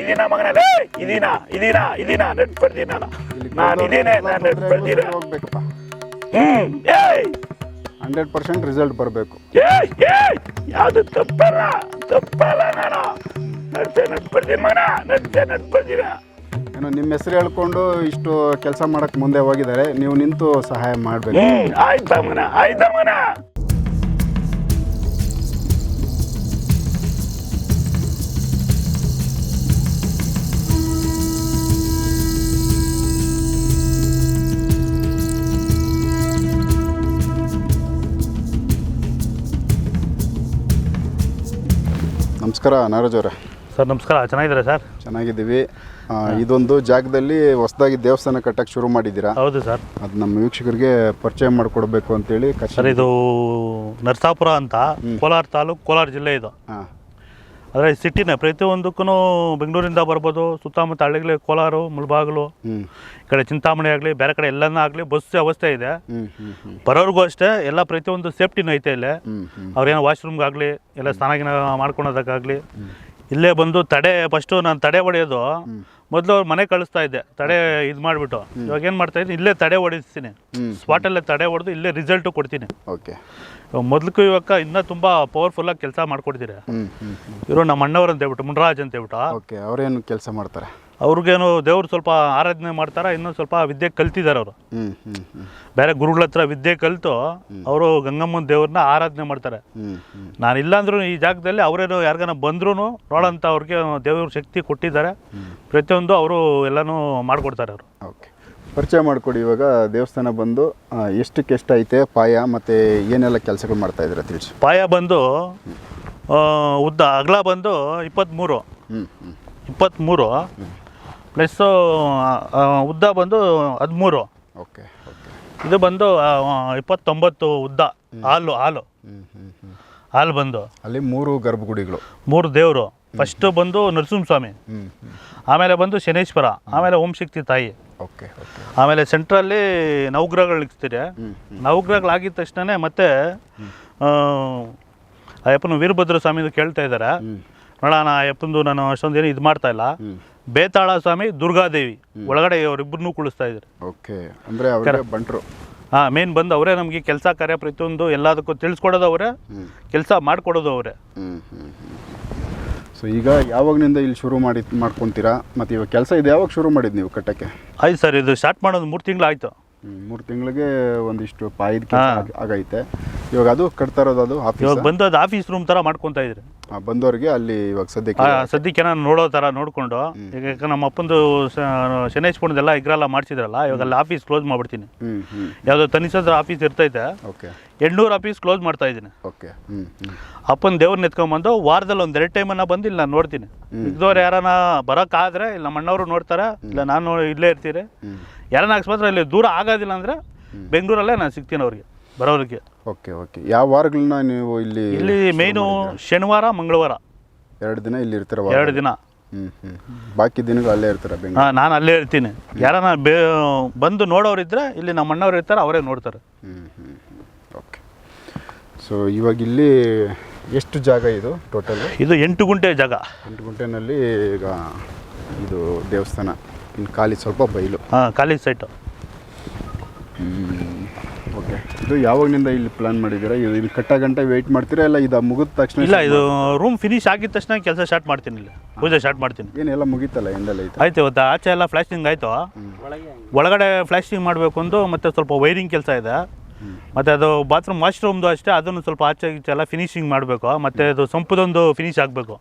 ಇದೀನ ಮಗನಲ್ಲೇ? ಇದೀನ ಇದೀನ ಇದೀನ net ಬರ್ತೀನಿ ನಾನು. ಇದೇನೆ ನಾನು ನೆಟ್ ಬರ್ತೀನ ಹೋಗ್ಬೇಕಪ್ಪ ಹ್ಮ್ ಏಯ್! ಹಂಡ್ರೆಡ್ ಪರ್ಸೆಂಟ್ ರಿಸಲ್ಟ್ ಬರಬೇಕು. ಏಯ್ ಏಯ್! ಯಾವುದು ತಪ್ಪಲ್ಲ ತಪ್ಪಲ್ಲ ನಾನು. ನಡ್ತೆ ನೆಟ್ ಬರ್ತೀನಿ ಮಗನ ನಡ್ತೆ ನೆಟ್ ಬರ್ತೀನ ಏನೋ ನಿಮ್ಮ ಹೆಸರು ಹೇಳ್ಕೊಂಡು ಇಷ್ಟು ಕೆಲಸ ಮಾಡಕ್ ಮುಂದೆ ಹೋಗಿದ್ದಾರೆ. ನೀವು ನಿಂತು ಸಹಾಯ ಮಾಡಬೇಕು. ಹ್ಮ್ ಆಯ್ತಾ ಮಗನ ಆಯ್ತಾ ಮಗನ? ನಮಸ್ಕಾರ ನಾರಾಜ್ ಅವರೇ. ಸರ್ ನಮಸ್ಕಾರ. ಚೆನ್ನಾಗಿದ್ದೀರಾ ಸರ್? ಚೆನ್ನಾಗಿದ್ದೀವಿ. ಆ, ಇದೊಂದು ಜಾಗದಲ್ಲಿ ಹೊಸದಾಗಿ ದೇವಸ್ಥಾನ ಕಟ್ಟಕ್ಕೆ ಶುರು ಮಾಡಿದ್ದೀರಾ? ಹೌದು ಸರ್. ಅದು ನಮ್ಮ ವೀಕ್ಷಕರಿಗೆ ಪರಿಚಯ ಮಾಡಿಕೊಡ್ಬೇಕು ಅಂತೇಳಿ ಸರ್ ಇದು ನರಸಾಪುರ ಅಂತ ಕೋಲಾರ ತಾಲೂಕು ಕೋಲಾರ ಜಿಲ್ಲೆ ಇದು. ಹಾಂ. ಆದರೆ ಸಿಟಿನೇ ಪ್ರತಿಯೊಂದಕ್ಕೂ ಬೆಂಗಳೂರಿಂದ ಬರ್ಬೋದು ಸುತ್ತಮುತ್ತ ಹಳ್ಳಿಗಳು ಕೋಲಾರು ಮುಳಬಾಗಿಲು ಹ್ಞೂ ಈ ಕಡೆ ಚಿಂತಾಮಣಿ ಆಗಲಿ ಬೇರೆ ಕಡೆ ಎಲ್ಲನೂ ಆಗಲಿ ಬಸ್ ವ್ಯವಸ್ಥೆ ಇದೆ. ಬರೋರ್ಗೂ ಅಷ್ಟೇ ಎಲ್ಲ ಪ್ರತಿಯೊಂದು ಸೇಫ್ಟಿನೂ ಐತೆ ಇಲ್ಲೇ. ಅವ್ರೇನೋ ವಾಶ್ರೂಮ್ಗಾಗಲಿ ಎಲ್ಲ ಸ್ನಾನಗಿನ ಮಾಡ್ಕೊಳೋದಕ್ಕಾಗಲಿ. ಇಲ್ಲೇ ಬಂದು ತಡೆ ಫಸ್ಟು ನಾನು ತಡೆ ಹೊಡೆಯೋದು. ಮೊದಲು ಅವ್ರು ಮನೆ ಕಳಿಸ್ತಾ ಇದ್ದೆ ತಡೆ ಇದು ಮಾಡಿಬಿಟ್ಟು. ಇವಾಗ ಏನು ಮಾಡ್ತಾ ಇದ್ದೀನಿ ಇಲ್ಲೇ ತಡೆ ಹೊಡಿಸ್ತೀನಿ ಸ್ಪಾಟಲ್ಲೇ ತಡೆ ಹೊಡೆದು ಇಲ್ಲೇ ರಿಸಲ್ಟು ಕೊಡ್ತೀನಿ. ಓಕೆ. ಇವಾಗ ಮೊದಲಕ್ಕೂ ಇವಾಗ ಇನ್ನೂ ತುಂಬ ಪವರ್ಫುಲ್ಲಾಗಿ ಕೆಲಸ ಮಾಡ್ಕೊಡ್ತೀರಿ? ಇವರು ನಮ್ಮ ಅಣ್ಣವ್ರು ಅಂತ ಹೇಳ್ಬಿಟ್ಟು ಮುನ್ರಾಜ್ ಅಂತ ಹೇಳ್ಬಿಟ್ಟು. ಓಕೆ ಅವರೇನು ಕೆಲಸ ಮಾಡ್ತಾರೆ? ಅವ್ರಿಗೇನು ದೇವ್ರು ಸ್ವಲ್ಪ ಆರಾಧನೆ ಮಾಡ್ತಾರೆ ಇನ್ನೊಂದು ಸ್ವಲ್ಪ ವಿದ್ಯೆ ಕಲ್ತಿದ್ದಾರೆ ಅವರು. ಬೇರೆ ಗುರುಗಳ ಹತ್ರ ವಿದ್ಯೆ ಕಲಿತು ಅವರು ಗಂಗಮ್ಮನ ದೇವ್ರನ್ನ ಆರಾಧನೆ ಮಾಡ್ತಾರೆ. ನಾನು ಇಲ್ಲಾಂದ್ರೂ ಈ ಜಾಗದಲ್ಲಿ ಅವರೇನು ಯಾರಿಗಾನ ಬಂದ್ರೂ ನೋಡೋಂಥ ಅವ್ರಿಗೆ ದೇವ್ರ ಶಕ್ತಿ ಕೊಟ್ಟಿದ್ದಾರೆ. ಪ್ರತಿಯೊಂದು ಅವರು ಎಲ್ಲನೂ ಮಾಡಿಕೊಡ್ತಾರೆ ಅವರು. ಓಕೆ. ಪರಿಚಯ ಮಾಡಿಕೊಡಿ ಇವಾಗ ದೇವಸ್ಥಾನ ಬಂದು ಎಷ್ಟಕ್ಕೆಷ್ಟೈತೆ ಎಷ್ಟಕ್ಕೆ ಎಷ್ಟೈತೆ ಪಾಯ ಮತ್ತು ಏನೆಲ್ಲ ಕೆಲಸಗಳು ಮಾಡ್ತಾ ಇದ್ದೀರಾ ತಿಳಿಸಿ. ಪಾಯ ಬಂದು ಉದ್ದ ಅಗಲ ಬಂದು ಇಪ್ಪತ್ತ್ಮೂರು ಇಪ್ಪತ್ತ್ಮೂರು ಪ್ಲಸ್ಸು ಉದ್ದ ಬಂದು ಹದಿಮೂರು. Okay okay. ಇದು ಬಂದು ಇಪ್ಪತ್ತೊಂಬತ್ತು ಉದ್ದ ಹಾಲು ಹಾಲು. ಹಾಲು ಬಂದು. ಅಲ್ಲಿ ಮೂರು ಗರ್ಭಗುಡಿಗಳು. ಮೂರು ದೇವರು. ಫಸ್ಟ್ ಬಂದು ನರಸಿಂಹಸ್ವಾಮಿ. ಆಮೇಲೆ ಬಂದು ಶನೇಶ್ವರ. ಆಮೇಲೆ ಓಂ ಶಕ್ತಿ ತಾಯಿ. ಓಕೆ ಆಮೇಲೆ ಸೆಂಟ್ರಲ್ಲಿ ನವಗ್ರಹಗಳು ಇಕ್ಸ್ತೀರಿ ನವಗ್ರಹಗಳಾಗಿದ ತಕ್ಷಣ ಮತ್ತೆ ಆ, ಅಯ್ಯಪ್ಪನ ವೀರಭದ್ರ ಸ್ವಾಮಿ ಕೇಳ್ತಾ ಇದ್ದಾರೆ. ನೋಡೋಣ ಅಯ್ಯಪ್ಪಂದು ನಾನು ಏನು ಇದು ಮಾಡ್ತಾ ಇಲ್ಲ. ಬೇತಾಳ ಸ್ವಾಮಿ ದುರ್ಗಾದೇವಿ ಒಳಗಡೆ ಅವರಿಬ್ಬರನ್ನೂ ಕುಳಿಸ್ತಾ ಇದ್ದಾರೆ. ಓಕೆ. ಅಂದ್ರೆ ಅವರೇ ಬಂಟರು. ಹಾ ಮೇನ್ ಬಂದು ಅವರೇ ನಮಗೆ ಕೆಲಸ ಕಾರ್ಯ ಪ್ರತಿಯೊಂದು ಎಲ್ಲದಕ್ಕೂ ತಿಳಿಸ್ಕೊಡೋದು ಅವರೇ. ಕೆಲಸ ಮಾಡಿಕೊಡೋದು ಅವರೇ. ಸೊ ಈಗ ಯಾವಾಗನಿಂದ ಇಲ್ಲಿ ಶುರು ಮಾಡಿ ಮಾಡ್ಕೊತೀರಾ? ಮತ್ತು ಇವಾಗ ಕೆಲಸ ಇದು ಯಾವಾಗ ಶುರು ಮಾಡಿದ್ದು ನೀವು ಕಟ್ಟಕ್ಕೆ? ಆಯ್ತು ಸರ್ ಇದು ಸ್ಟಾರ್ಟ್ ಮಾಡೋದು ಮೂರು ತಿಂಗಳಾಯ್ತು. ಮೂರು ತಿಂಗಳಿಗೆ ಒಂದಿಷ್ಟು ಪಾಯದ ಆಗೈತೆ. ಇವಾಗ ಅದು ಕಟ್ತಾ ಇರೋದು ಅದು ಇವಾಗ ಬಂದು ಅದು ಆಫೀಸ್ ರೂಮ್ ಥರ ಮಾಡ್ಕೊತಾ ಇದ್ರಿ. ಬಂದವರಿಗೆ ಅಲ್ಲಿ ಇವಾಗ ಸದ್ಯಕ್ಕೆ ಸದ್ಯಕ್ಕೆ ನಾನು ನೋಡೋ ಥರ ನೋಡಿಕೊಂಡು ಈಗ ನಮ್ಮ ಅಪ್ಪಂದು ಶನೇಶ್ಪುರದೆಲ್ಲ ಇಗ್ರೆಲ್ಲ ಮಾಡಿಸಿದ್ರಲ್ಲ ಇವಾಗ ಅಲ್ಲಿ ಆಫೀಸ್ ಕ್ಲೋಸ್ ಮಾಡ್ಬಿಡ್ತೀನಿ. ಯಾವುದೋ ತನಿಸದ್ರ ಆಫೀಸ್ ಇರ್ತೈತೆ. ಓಕೆ ಎಂಟ್ನೂರು ಆಫೀಸ್ ಕ್ಲೋಸ್ ಮಾಡ್ತಾ ಇದ್ದೀನಿ. ಓಕೆ ಅಪ್ಪನ್ ದೇವ್ರನ್ನ ಎತ್ಕೊಂಬಂದು ವಾರದಲ್ಲಿ ಒಂದು ಎರಡು ಟೈಮನ್ನ ಬಂದು ಇಲ್ಲಿ ನಾನು ನೋಡ್ತೀನಿ. ಇದ್ದವ್ರು ಯಾರಾನ ಬರೋಕ್ಕಾದ್ರೆ ಇಲ್ಲ ನಮ್ಮಣ್ಣವರು ನೋಡ್ತಾರೆ ಇಲ್ಲ ನಾನು ಇಲ್ಲೇ ಇರ್ತೀರಿ ಯಾರಾನ ಯಾರನ್ನ ಅಕಸ್ಮಾತ್ ಇಲ್ಲಿ ದೂರ ಆಗೋದಿಲ್ಲ ಅಂದರೆ ಬೆಂಗಳೂರಲ್ಲೇ ನಾನು ಸಿಗ್ತೀನಿ ಅವ್ರಿಗೆ. ಬರೋರಿಗೆ. Okay okay. ಯಾವ ವಾರಗಳನ್ನ ನೀವು ಇಲ್ಲಿ ಇಲ್ಲಿ ಮೇಯ್ನು ಶನಿವಾರ ಮಂಗಳವಾರ. ಎರಡು ದಿನ ಇಲ್ಲಿ ಇರ್ತೀರ ಎರಡು ದಿನ. ಹ್ಞೂ ಹ್ಞೂ ಬಾಕಿ ದಿನಗಳು ಅಲ್ಲೇ ಇರ್ತೀರ ಬೆಂಗಳೂರು? ಹಾಂ ನಾನು ಅಲ್ಲೇ ಇರ್ತೀನಿ. ಯಾರನ್ನ ಬೇ ಬಂದು ನೋಡೋರಿದ್ರೆ ಇಲ್ಲಿ ನಮ್ಮ ಅಣ್ಣವ್ರು ಇರ್ತಾರೆ ಅವರೇ ನೋಡ್ತಾರೆ. ಹ್ಞೂ ಹ್ಞೂ ಓಕೆ. ಸೊ ಇವಾಗ ಇಲ್ಲಿ ಎಷ್ಟು ಜಾಗ ಇದು ಟೋಟಲ್ ಇದು ಎಂಟು ಗುಂಟೆ ಜಾಗ. ಎಂಟು ಗುಂಟೆನಲ್ಲಿ ಈಗ ಇದು ದೇವಸ್ಥಾನ. ಇನ್ನು ಖಾಲಿ ಸ್ವಲ್ಪ ಬಯಲು ಹಾಂ ಖಾಲಿ ಸೈಟು ಓಕೆ ಇದು ಯಾವಾಗಿಂದ ಇಲ್ಲಿ ಪ್ಲಾನ್ ಮಾಡಿದ್ದೀರಾ? ಇದು ಇಲ್ಲಿ ಕಟ್ಟ ಗಂಟೆ ವೆಯ್ಟ್ ಮಾಡ್ತೀರಾ ಇಲ್ಲ ಇದು ಮುಗಿದ ತಕ್ಷಣ ಇಲ್ಲ ಇದು ರೂಮ್ ಫಿನಿಶ್ ಆಗಿದ ತಕ್ಷಣ ಕೆಲಸ ಸ್ಟಾರ್ಟ್ ಮಾಡ್ತೀನಿ ಇಲ್ಲಿ. ಪೂಜೆ ಸ್ಟಾರ್ಟ್ ಮಾಡ್ತೀನಿ. ಏನೆಲ್ಲ ಮುಗೀತಲ್ಲ ಎಂದೆಲ್ಲ ಐತೆ ಆಯ್ತು ಇವತ್ತು ಆಚೆ ಎಲ್ಲ ಫ್ಲಾಶಿಂಗ್ ಆಯಿತು. ಒಳಗಡೆ ಫ್ಲಾಶಿಂಗ್ ಮಾಡಬೇಕು ಅಂದು ಮತ್ತು ಸ್ವಲ್ಪ ವೈರಿಂಗ್ ಕೆಲಸ ಇದೆ. ಮತ್ತು ಅದು ಬಾತ್ರೂಮ್ ವಾಶ್ರೂಮ್ದು ಅಷ್ಟೇ ಅದನ್ನು ಸ್ವಲ್ಪ ಆಚೆ ಈಚೆ ಎಲ್ಲ ಫಿನಿಶಿಂಗ್ ಮಾಡಬೇಕು. ಮತ್ತು ಅದು ಸಂಪುದೊಂದು ಫಿನಿಶ್ ಆಗಬೇಕು.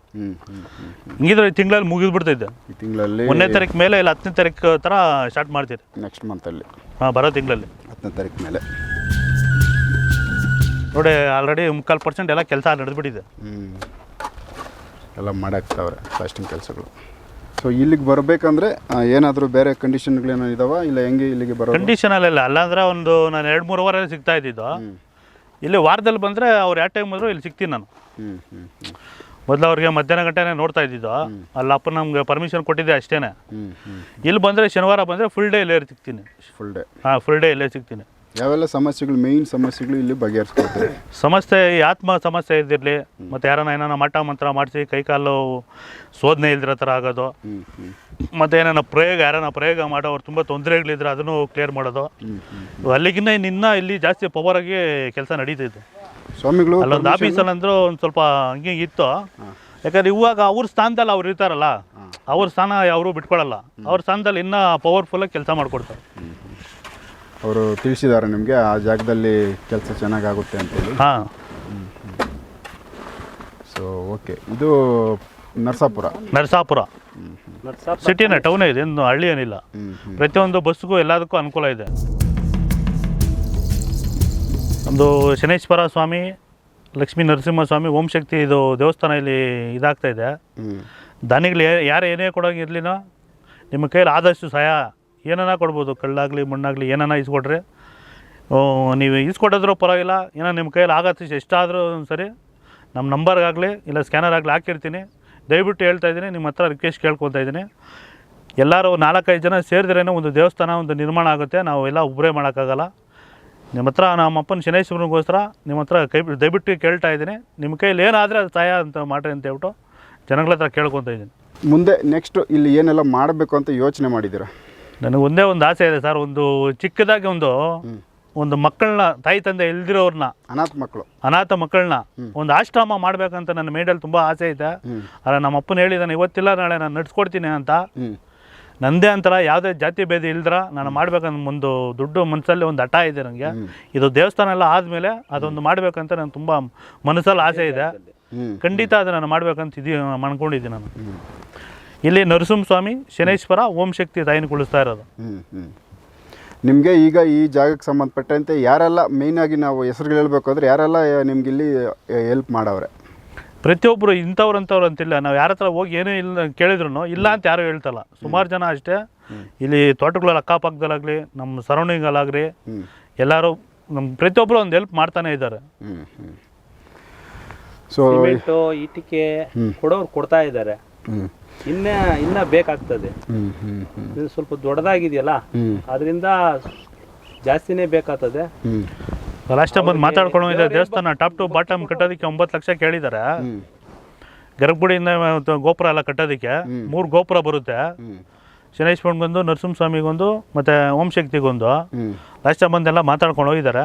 ಹಿಂಗಿದ್ರೆ ಈ ತಿಂಗಳಲ್ಲಿ ಮುಗಿದ್ಬಿಡ್ತೈತೆ ಈ ತಿಂಗಳಲ್ಲಿ ಒಂದನೇ ತಾರೀಕು ಮೇಲೆ ಇಲ್ಲ ಹತ್ತನೇ ತಾರೀಕು ಥರ ಸ್ಟಾರ್ಟ್ ಮಾಡ್ತೀರಿ. ನೆಕ್ಸ್ಟ್ ಮಂತಲ್ಲಿ ಹಾಂ ಬರೋ ತಿಂಗಳಲ್ಲಿ. ಹತ್ತನೇ ತಾರೀಕು ಮೇಲೆ. ನೋಡಿ ಆಲ್ರೆಡಿ ಮುಕ್ಕಾಲು ಪರ್ಸೆಂಟ್ ಎಲ್ಲ ಕೆಲಸ ನಡೆದ್ಬಿಟ್ಟಿದೆ. ಹ್ಞೂ ಎಲ್ಲ ಮಾಡಾಕ್ತಾವ್ರೆ ಪ್ಲಾಸ್ಟಿಂಗ್ ಕೆಲಸಗಳು. ಸೊ ಇಲ್ಲಿಗೆ ಬರಬೇಕಂದ್ರೆ ಏನಾದರೂ ಬೇರೆ ಕಂಡೀಷನ್ಗಳೇನೋ ಇದಾವ? ಇಲ್ಲ ಹೆಂಗೆ ಇಲ್ಲಿಗೆ ಬರೋದು? ಕಂಡೀಷನಲ್ಲೆಲ್ಲ ಅಲ್ಲಾಂದ್ರೆ ಒಂದು ನಾನು ಎರಡು ಮೂರು ವಾರ ಸಿಗ್ತಾ ಇದ್ದಿದ್ದು. ಇಲ್ಲಿ ವಾರದಲ್ಲಿ ಬಂದರೆ ಅವ್ರು ಯಾವ ಟೈಮ್ ಬಂದರೂ ಇಲ್ಲಿ ಸಿಗ್ತೀನಿ ನಾನು. ಹ್ಞೂ ಹ್ಞೂ ಮೊದಲು ಅವ್ರಿಗೆ ಮಧ್ಯಾಹ್ನ ಗಂಟೆನೇ ನೋಡ್ತಾ ಇದ್ದಿದ್ದು. ಅಲ್ಲಿ ಅಪ್ಪ ನಮ್ಗೆ ಪರ್ಮಿಷನ್ ಕೊಟ್ಟಿದ್ದೆ ಅಷ್ಟೇ ಹ್ಞೂ ಹ್ಞೂ ಇಲ್ಲಿ ಬಂದರೆ ಶನಿವಾರ ಬಂದರೆ ಫುಲ್ ಡೇ ಇಲ್ಲೇ ಸಿಗ್ತೀನಿ ಫುಲ್ ಡೇ ಹಾಂ ಫುಲ್ ಡೇ ಇಲ್ಲೇ ಸಿಗ್ತೀನಿ. ಯಾವೆಲ್ಲ ಸಮಸ್ಯೆಗಳು ಮೇಯ್ನ್ ಸಮಸ್ಯೆಗಳು ಇಲ್ಲಿ ಬಗೆಹರಿಸ್ಕೊಡ್ತೀವಿ ಸಮಸ್ಯೆ ಈ ಆತ್ಮ ಸಮಸ್ಯೆ ಇದ್ದಿರಲಿ ಮತ್ತು ಯಾರನ್ನ ಏನಾರ ಮಠ ಮಂತ್ರ ಮಾಡಿಸಿ ಕೈಕಾಲು ಶೋಧನೆ ಇಲ್ದಿರೋ ಥರ ಆಗೋದು. ಮತ್ತು ಏನಾರ ಪ್ರಯೋಗ ಯಾರನ್ನ ಪ್ರಯೋಗ ಮಾಡೋ ಅವ್ರು ತುಂಬ ತೊಂದರೆಗಳಿದ್ರೆ ಅದನ್ನು ಕ್ಲಿಯರ್ ಮಾಡೋದು. ಅಲ್ಲಿಗಿನ್ನ ಇನ್ನ ಇಲ್ಲಿ ಜಾಸ್ತಿ ಪವರ್ ಆಗಿ ಕೆಲಸ ನಡೀತಿದೆ. ಸ್ವಾಮಿಗಳು ಅಲ್ಲೊಂದು ಆಫೀಸಲ್ಲಿ ಅಂದ್ರೆ ಒಂದು ಸ್ವಲ್ಪ ಹಂಗೆ ಇತ್ತು. ಯಾಕಂದ್ರೆ ಇವಾಗ ಅವ್ರ ಸ್ಥಾನದಲ್ಲಿ ಅವ್ರು ಇರ್ತಾರಲ್ಲ ಅವ್ರ ಸ್ಥಾನ ಅವರು ಬಿಟ್ಕೊಳಲ್ಲ. ಅವ್ರ ಸ್ಥಾನದಲ್ಲಿ ಇನ್ನೂ ಪವರ್ಫುಲ್ಲಾಗಿ ಕೆಲಸ ಮಾಡ್ಕೊಡ್ತಾರೆ. ಅವರು ತಿಳಿಸಿದ್ದಾರೆ ನಿಮಗೆ ಆ ಜಾಗದಲ್ಲಿ ಕೆಲಸ ಚೆನ್ನಾಗಾಗುತ್ತೆ ಅಂತೇಳಿ. ಹಾಂ. ಸೊ ಓಕೆ ಇದು ನರಸಾಪುರ. ನರಸಾಪುರ. ಸಿಟಿನೇ ಟೌನೇ ಇದೆ ಇನ್ನು ಹಳ್ಳಿ ಏನಿಲ್ಲ. ಪ್ರತಿಯೊಂದು ಬಸ್ಗೂ ಎಲ್ಲದಕ್ಕೂ ಅನುಕೂಲ ಇದೆ. ಒಂದು ಶನೇಶ್ವರ ಸ್ವಾಮಿ ಲಕ್ಷ್ಮೀ ನರಸಿಂಹಸ್ವಾಮಿ ಓಂ ಶಕ್ತಿ ಇದು ದೇವಸ್ಥಾನ ಇಲ್ಲಿ ಇದಾಗ್ತಾ ಇದೆ. ದಾನಿಗಳು ಯಾರು ಏನೇ ಕೊಡೋಂಗಿರ್ಲಿನೋ ನಿಮ್ಮ ಕೈಯಲ್ಲಿ ಆದಷ್ಟು ಸಹಾಯ ಏನನ್ನ ಕೊಡ್ಬೋದು? ಕಳ್ಳಾಗಲಿ, ಮಣ್ಣಾಗಲಿ ಏನನ್ನ ಇಸ್ಕೊಟ್ರೆ? ನೀವು ಇಸ್ಕೊಟ್ಟಿದ್ರು ಪರವಾಗಿಲ್ಲ. ಏನೋ ನಿಮ್ಮ ಕೈಯಲ್ಲಿ ಆಗತ್ತೆ ಎಷ್ಟಾದರೂ ಸರಿ, ನಮ್ಮ ನಂಬರ್ಗಾಗಲಿ ಇಲ್ಲ ಸ್ಕ್ಯಾನರ್ ಆಗಲಿ ಹಾಕಿರ್ತೀನಿ. ದಯವಿಟ್ಟು ಹೇಳ್ತಾ ಇದ್ದೀನಿ, ನಿಮ್ಮ ಹತ್ರ ರಿಕ್ವೆಸ್ಟ್ ಕೇಳ್ಕೊತಾ ಇದ್ದೀನಿ. ಎಲ್ಲರೂ ನಾಲ್ಕೈದು ಜನ ಸೇರಿದ್ರೇ ಒಂದು ದೇವಸ್ಥಾನ, ಒಂದು ನಿರ್ಮಾಣ ಆಗುತ್ತೆ. ನಾವು ಎಲ್ಲ ಒಬ್ಬರೇ ಮಾಡೋಕ್ಕಾಗಲ್ಲ. ನಿಮ್ಮ ಹತ್ರ ನಮ್ಮ ಅಪ್ಪನ ಶನೇಶ್ವರನಿಗೋಸ್ಕರ ನಿಮ್ಮ ಹತ್ರ ಕೈ, ದಯವಿಟ್ಟು ಕೇಳ್ತಾ ಇದ್ದೀನಿ. ನಿಮ್ಮ ಕೈಯಲ್ಲಿ ಏನಾದರೆ ಅದು ಸಹಾಯ ಅಂತ ಮಾಡ್ರಿ ಅಂತ ಹೇಳ್ಬಿಟ್ಟು ಜನಗಳ ಹತ್ರ ಕೇಳ್ಕೊತಾ ಇದ್ದೀನಿ. ಮುಂದೆ ನೆಕ್ಸ್ಟ್ ಇಲ್ಲಿ ಏನೆಲ್ಲ ಮಾಡಬೇಕು ಅಂತ ಯೋಚನೆ ಮಾಡಿದ್ದೀರಾ? ನನಗೆ ಒಂದೇ ಒಂದು ಆಸೆ ಇದೆ ಸರ್. ಒಂದು ಚಿಕ್ಕದಾಗಿ ಒಂದು ಒಂದು ಮಕ್ಕಳನ್ನ ತಾಯಿ ತಂದೆ ಇಲ್ದಿರೋರ್ನ ಅನಾಥ ಮಕ್ಕಳು. ಅನಾಥ ಮಕ್ಕಳನ್ನ ಒಂದು ಆಶ್ರಮ ಮಾಡ್ಬೇಕಂತ ನನ್ನ ಮೇಡಲ್ಲಿ ತುಂಬಾ ಆಸೆ ಇದೆ. ಆದ್ರೆ ನಮ್ಮ ಅಪ್ಪನ ಹೇಳಿದಾನೆ ಇವತ್ತಿಲ್ಲ ನಾಳೆ ನಾನು ನಡ್ಸ್ಕೊಡ್ತೀನಿ ಅಂತ. ನಂದೇ ಅಂತರ ಯಾವುದೇ ಜಾತಿ ಭೇದ ಇಲ್ದ್ರ ನಾನು ಮಾಡ್ಬೇಕಂತ ಒಂದು ದುಡ್ಡು ಮನಸ್ಸಲ್ಲಿ ಒಂದು ಹಠ ಇದೆ ನನಗೆ ಇದು ದೇವಸ್ಥಾನ ಎಲ್ಲ ಆದಮೇಲೆ ಅದೊಂದು ಮಾಡ್ಬೇಕಂತ ನಾನು ತುಂಬಾ ಮನಸ್ಸಲ್ಲಿ ಆಸೆ ಇದೆ. ಖಂಡಿತ ಅದು ನಾನು ಮಾಡ್ಬೇಕಂತ ಇದೀನಿ ಮಾಡ್ಕೊಂಡಿದ್ದೀನಿ ನಾನು. ಇಲ್ಲಿ ನರಸಿಂಹಸ್ವಾಮಿ ಶನೇಶ್ವರ ಓಂ ಶಕ್ತಿ ತಾಯಿನ ಕುಳಿಸ್ತಾ ಇರೋದು. ಹ್ಞೂ ಹ್ಞೂ ನಿಮಗೆ ಈಗ ಈ ಜಾಗಕ್ಕೆ ಸಂಬಂಧಪಟ್ಟಂತೆ ಯಾರೆಲ್ಲ ಮೇಯ್ನಾಗಿ ನಾವು ಹೆಸರುಗಳು ಹೇಳಬೇಕು ಅಂದರೆ ಯಾರೆಲ್ಲ ನಿಮ್ಗೆ ಇಲ್ಲಿ ಹೆಲ್ಪ್ ಮಾಡವ್ರೆ? ಪ್ರತಿಯೊಬ್ಬರು ಇಂಥವ್ರು ಅಂಥವ್ರು ಅಂತಿಲ್ಲ. ನಾವು ಯಾರ ಹತ್ರ ಹೋಗಿ ಏನೂ ಇಲ್ಲ ಕೇಳಿದ್ರು ಇಲ್ಲ ಅಂತ ಯಾರು ಹೇಳ್ತಲ್ಲ. ಸುಮಾರು ಜನ ಅಷ್ಟೇ. ಇಲ್ಲಿ ತೋಟಗಳಲ್ಲಿ ಅಕ್ಕಪಕ್ಕದಲ್ಲಾಗಲಿ ನಮ್ಮ ಸರೌಂಡಿಂಗಲ್ಲಾಗಲಿ ಎಲ್ಲರೂ ನಮ್ಮ ಪ್ರತಿಯೊಬ್ಬರು ಒಂದು ಹೆಲ್ಪ್ ಮಾಡ್ತಾನೆ ಇದ್ದಾರೆ. ಹ್ಞೂ ಹ್ಞೂ ಸೊ ಈಟಿಕೆ ಇಟಿಕೆ ಕೊಡೋರು ಕೊಡ್ತಾ ಇದ್ದಾರೆ. ಇನ್ನ ಇನ್ನ ಬೇಕಾಗ್ತದೆ. ಇದು ಸ್ವಲ್ಪ ದೊಡ್ಡದಾಗಿದೆಯಲ್ಲ? ಅದರಿಂದ ಜಾಸ್ತಿನೇ ಬೇಕಾಗ್ತದೆ. ಲಾಸ್ಟ್ ಟೈಮ್ ಬಂದು ಮಾತಾಡ್ಕೊಂಡು ಇದೆ ದೇವಸ್ಥಾನ ಟಾಪ್ ಟು ಬಾಟಮ್ ಕಟ್ಟೋದಕ್ಕೆ ಒಂಬತ್ತು ಲಕ್ಷ ಕೇಳಿದ್ದಾರೆ ಗರ್ಭಗುಡಿಯಿಂದ ಗೋಪುರ ಎಲ್ಲ ಕಟ್ಟೋದಕ್ಕೆ ಮೂರು ಗೋಪುರ ಬರುತ್ತೆ. ಶನೇಶ್ವರನಿಗೊಂದು ನರಸಿಂಹಸ್ವಾಮಿಗೊಂದು ಮತ್ತು ಓಂ ಶಕ್ತಿಗೊಂದು. ಲಾಸ್ಟ್ ಟೈಮ್ ಬಂದೆಲ್ಲ ಮಾತಾಡ್ಕೊಂಡು ಹೋಗಿದ್ದಾರೆ.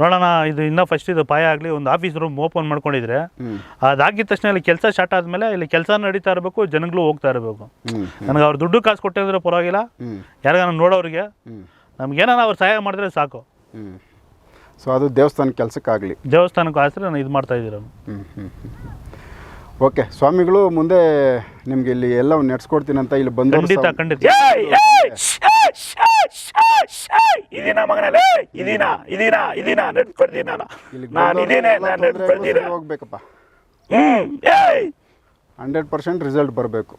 ನೋಡೋಣ ಇದು ಇನ್ನ ಫಸ್ಟ್ ಇದು ಪಾಯ ಆಗಲಿ ಒಂದು ಆಫೀಸ್ ರೂಮ್ ಓಪನ್ ಮಾಡ್ಕೊಂಡಿದ್ರೆ. ಅದಾಗಿದ ತಕ್ಷಣ ಇಲ್ಲಿ ಕೆಲಸ ಸ್ಟಾರ್ಟ್ ಆದಮೇಲೆ ಇಲ್ಲಿ ಕೆಲಸ ನಡೀತಾ ಇರಬೇಕು ಜನಗಳು ಹೋಗ್ತಾ ಇರಬೇಕು. ನನಗೆ ಅವ್ರು ದುಡ್ಡು ಕಾಸು ಕೊಟ್ಟಿದ್ರೆ ಪರವಾಗಿಲ್ಲ. ಯಾರಿಗಾನ ನೋಡೋರಿಗೆ ನಮ್ಗೇನಾರ ಅವ್ರು ಸಹಾಯ ಮಾಡಿದ್ರೆ ಸಾಕು. ಸೊ ಅದು ದೇವಸ್ಥಾನ ಕೆಲಸಕ್ಕಾಗಲಿ. ದೇವಸ್ಥಾನಕ್ಕೆ ಆಸರೆ ನಾನು ಇದು ಮಾಡ್ತಾ ಇದ್ದೀರ. ಹ್ಞೂ ಹ್ಞೂ ಓಕೆ ಸ್ವಾಮಿಗಳು ಮುಂದೆ ನಿಮ್ಗೆ ಇಲ್ಲಿ ಎಲ್ಲ ನಡೆಸ್ಕೊಡ್ತೀನಿ ಅಂತ ಇಲ್ಲಿ ಬಂದು ಖಂಡಿತ ಖಂಡಿತ ಇದೀನ ಮಗನಲ್ಲಿ ಇದೀನ ಇದೀನ ಇದೀನ ನಡ್ಸ್ಕೊಡ್ತೀನಿ ನಾನು ನಾನು ಇದೀನೆ ನಾನು ನಡ್ಸ್ಕೊಡ್ತೀನಿ ಹೋಗ್ಬೇಕಪ್ಪ ಹಂಡ್ರೆಡ್ ಪರ್ಸೆಂಟ್ ರಿಸಲ್ಟ್ ಬರಬೇಕು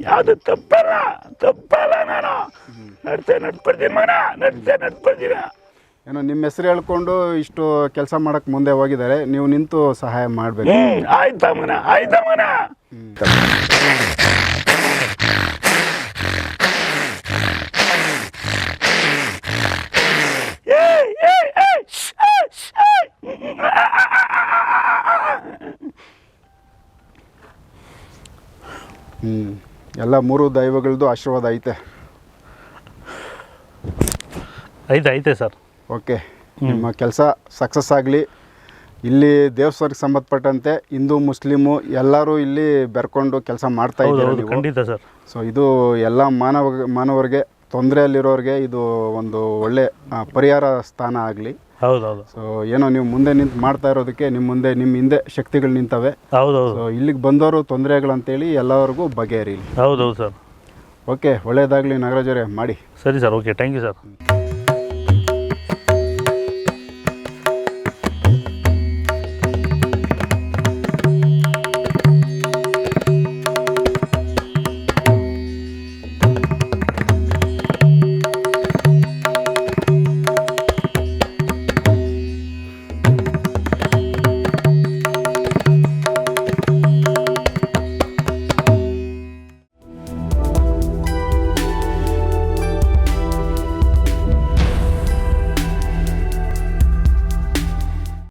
ಯಾವುದು ತಪ್ಪಲ್ಲ ತಪ್ಪಲ್ಲ ನಾನು ನಡ್ಸೆ ನಡ್ಕೊಡ್ತೀನಿ ಮಗನ ನಡ್ಸೆ ನಡ್ಸ್ಕೊಡ್ತೀನಿ ಏನೋ ನಿಮ್ಮ ಹೆಸರು ಹೇಳ್ಕೊಂಡು ಇಷ್ಟು ಕೆಲಸ ಮಾಡಕ್ ಮುಂದೆ ಹೋಗಿದ್ದಾರೆ. ನೀವು ನಿಂತು ಸಹಾಯ ಮಾಡಬೇಕು. ಹ್ಞೂ ಎಲ್ಲ ಮೂರು ದೈವಗಳದ್ದು ಆಶೀರ್ವಾದ ಐತೆ. ಐತೆ ಐತೆ ಸರ್. ಓಕೆ ನಿಮ್ಮ ಕೆಲಸ ಸಕ್ಸಸ್ ಆಗಲಿ. ಇಲ್ಲಿ ದೇವಸ್ಥಾನಕ್ಕೆ ಸಂಬಂಧಪಟ್ಟಂತೆ ಹಿಂದೂ ಮುಸ್ಲಿಮು ಎಲ್ಲರೂ ಇಲ್ಲಿ ಬೆರ್ಕೊಂಡು ಕೆಲಸ ಮಾಡ್ತಾ ಇದ್ದಾರೆ ನೀವು? ಖಂಡಿತ ಸರ್. ಸೊ ಇದು ಎಲ್ಲ ಮಾನವ ಮಾನವರಿಗೆ ತೊಂದರೆಯಲ್ಲಿರೋರಿಗೆ ಇದು ಒಂದು ಒಳ್ಳೆ ಆ, ಪರಿಹಾರ ಸ್ಥಾನ ಆಗಲಿ. ಹೌದು ಹೌದು. ಸೊ ಏನೋ ನೀವು ಮುಂದೆ ನಿಂತು ಮಾಡ್ತಾ ಇರೋದಕ್ಕೆ ನಿಮ್ಮ ಮುಂದೆ ನಿಮ್ಮ ಹಿಂದೆ ಶಕ್ತಿಗಳು ನಿಂತವೆ. ಹೌದೌದು ಹೌದು. ಸೊ ಇಲ್ಲಿಗೆ ಬಂದವರು ತೊಂದರೆಗಳಂತೇಳಿ ಎಲ್ಲರಿಗೂ ಬಗೆಹರಿ ಹೌದು ಹೌದು ಸರ್. ಓಕೆ ಒಳ್ಳೆಯದಾಗಲಿ ನಾಗರಾಜರೇ ಮಾಡಿ. ಸರಿ sir okay thank you sir.